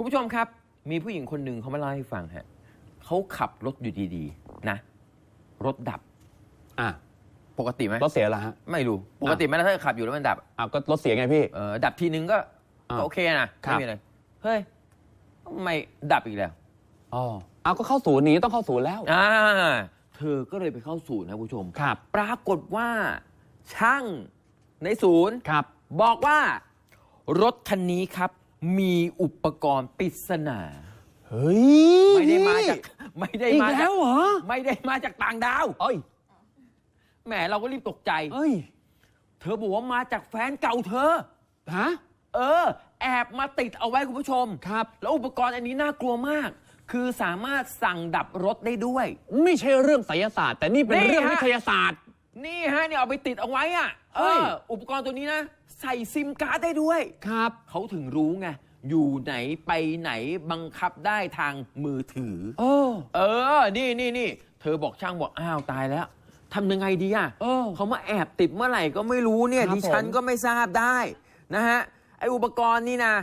คุณผู้ชมครับ มีผู้หญิงคนหนึ่งเขามาเล่าให้ฟังฮะเขาขับรถอยู่ดีๆ นะ รถดับ อะปกติไหมรถเสียเหรอฮะ ไม่รู้ ปกติไหมถ้าขับอยู่แล้วมันดับอ้าวก็รถเสียไงพี่ เออดับทีนึงก็อ่าก็โอเคนะครับไม่มีอะไรเฮ้ยทำไมดับอีกแล้วอ๋อเอาก็เข้าศูนย์หนีต้องเข้าศูนย์แล้ว อ่าเธอก็เลยไปเข้าศูนย์นะคุณผู้ชม ครับ ปรากฏว่าช่างในศูนย์ ครับ บอกว่า รถคันนี้ครับ มีอุปกรณ์ปริศนาเฮ้ยไม่ได้มาจากไม่ได้อีกมาแล้จากวเหรอไม่ได้มาจากต่างดาวเอ้ยแหมเราก็รีบตกใจ เอ้ยเธอบอกว่ามาจากแฟนเก่าเธอ ฮะ เออ แอบมาติดเอาไว้คุณผู้ชมครับ แล้วอุปกรณ์อันนี้น่ากลัวมาก คือสามารถสั่งดับรถได้ด้วย ไม่ใช่เรื่องไสยศาสตร์ แต่นี่เป็นนี่เรื่องฮะ วิทยาศาสตร์ นี่ฮะเนี่ยเอาไปติดเอาไว้อะเอเฮ้ย ออุปกรณ์ตัวนี้นะ ใส่ซิมการ์ดได้ด้วย ครับ เขาถึงรู้ไง อยู่ไหนไปไหนบังคับได้ทางมือถือ เออ เออ นี่นี่นี่ เธอบอกช่างบอก อ้าว ตายแล้ว ทำยังไงดีอะเออเขามาแอบติดเมื่อไหร่ก็ไม่รู้เนี่ย ครับดิฉันผม ก็ไม่ทราบได้ นะฮะ ไออุปกรณ์นี่นะ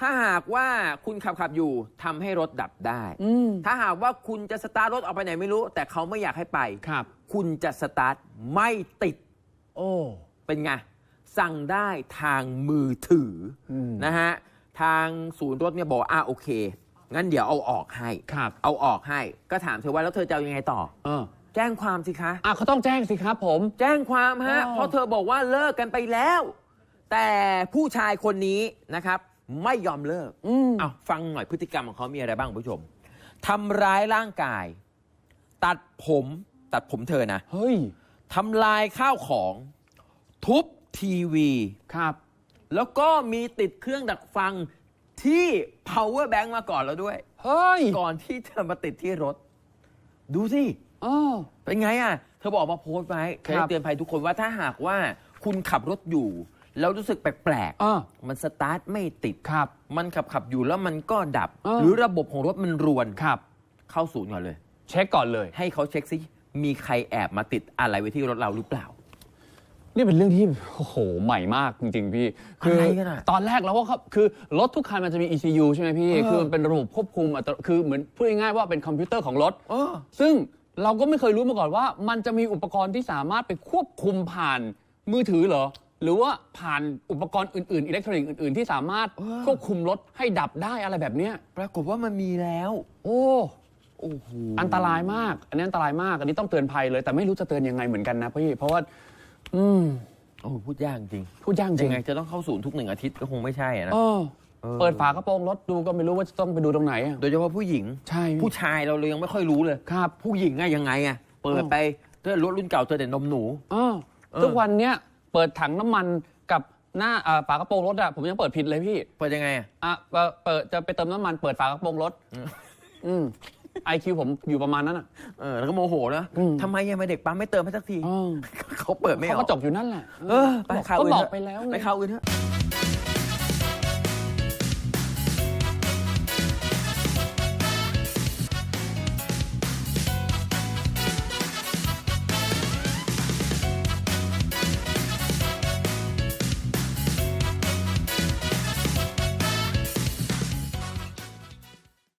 ถ้าหากว่าคุณขับขับอยู่ทำให้รถดับได้ อืมถ้าหากว่าคุณจะสตาร์ทรถออกไปไหนไม่รู้ แต่เขาไม่อยากให้ไป ครับ คุณจะสตาร์ทไม่ติดโอ้ เป็นไง สั่งได้ทางมือถืออม นะฮะ ทางศูนย์รถเนี่ยบอกว่าอ่าโอเค งั้นเดี๋ยวเอาออกให้ ครับ เอาออกให้ก็ถามเธอว่าแล้วเธอจะเอายังไงต่อ เออแจ้งความสิคะ อะเขาต้องแจ้งสิครับผม แจ้งความฮะ อ๋อ เพราะเธอบอกว่าเลิกกันไปแล้ว แต่ผู้ชายคนนี้นะครับ ไม่ยอมเลิกอืมเอาฟังหน่อยพฤติกรรมของเขามีอะไรบ้างคุณผู้ชมทำร้ายร่างกาย ตัดผม ตัดผมเธอนะเฮ้ย ทำลายข้าวของ ทุบทีวี ครับ แล้วก็มีติดเครื่องดักฟังที่ power bank มาก่อนแล้วด้วย เฮ้ยก่อนที่จะมาติดที่รถ ดูสิอ๋อเป็นไงอะ เธอบอกมาโพสต์ไว้ครับจะเตือนภัยทุกคนว่าถ้าหากว่าคุณขับรถอยู่ แล้วรู้สึกแปลกอ่าๆมันสตาร์ทไม่ติด ครับ มันขับขับอยู่แล้วมันก็ดับ เออ หรือระบบของรถมันรวน ครับ เข้าศูนย์ก่อนเลย เช็คก่อนเลย ให้เขาเช็คซิมีใครแอบมาติดอะไรไว้ที่รถเราหรือเปล่า นี่เป็นเรื่องที่โอ้โหใหม่มากจริง ๆ พี่ คือะไรกันอะตอนแรกเราก็ครับคือรถทุกคันมันจะมี ECU ใช่ไหมพี่ เออ คือมันเป็นระบบควบคุมอัตโนคือเหมือนพูดง่ายๆว่าเป็นคอมพิวเตอร์ของรถ เออ ซึ่งเราก็ไม่เคยรู้มาก่อนว่า มันจะมีอุปกรณ์ที่สามารถไปควบคุมผ่านมือถือเหรอ หรือว่าผ่านอุปกรณ์อื่นๆ อิเล็กทรอนิกส์อื่นๆ ที่สามารถเออควบคุมรถให้ดับได้อะไรแบบเนี้ยปรากฏว่ามันมีแล้ว โอ้โอ้โหอันตรายมาก อันนี้อันตรายมาก อันนี้ต้องเตือนภัยเลย แต่ไม่รู้จะเตือนยังไงเหมือนกันนะพี่เพราะว่า อืมโอ้พูดยากจริง พูดยากจริยังงไงจะต้องเข้าศูนย์ทุกหนึ่งอาทิตย์ก็คงไม่ใช่อะนะเออเออเปิดฝากระโปรงรถดูก็ไม่รู้ว่าจะต้องไปดูตรงไหนอะโดยเฉพาะผู้หญิง ใช่พี่ผู้ชายเราเลยยังไม่ค่อยรู้เลย ครับ ผู้หญิงอะยังไงอะเปิดอ๋อไปเจอรถรุ่นเก่าเจอแต่นมหนูเออเออทุกวันเนี้ย เปิดถังน้ำมันกับหน้าอ่าฝากระโปรงรถอะผมยังเปิดผิดเลยพี่เปิดยังไงอะอะเปิดเปิดจะไปเติมน้ำมันเปิดฝากระโปรงรถ อืมไอคิวผมอยู่ประมาณนั้นอะเออแล้วก็โมโหนะอืม ทำไมยังไม่เด็กปั๊มไม่เติมให้สักทีเออเขาเปิดไม่อเขาอกก็จบอยู่นั่นแหละเออไปข่าวก็อื่นบอเถกอะไปแล้วไงไปข่าวอื่นเถอะ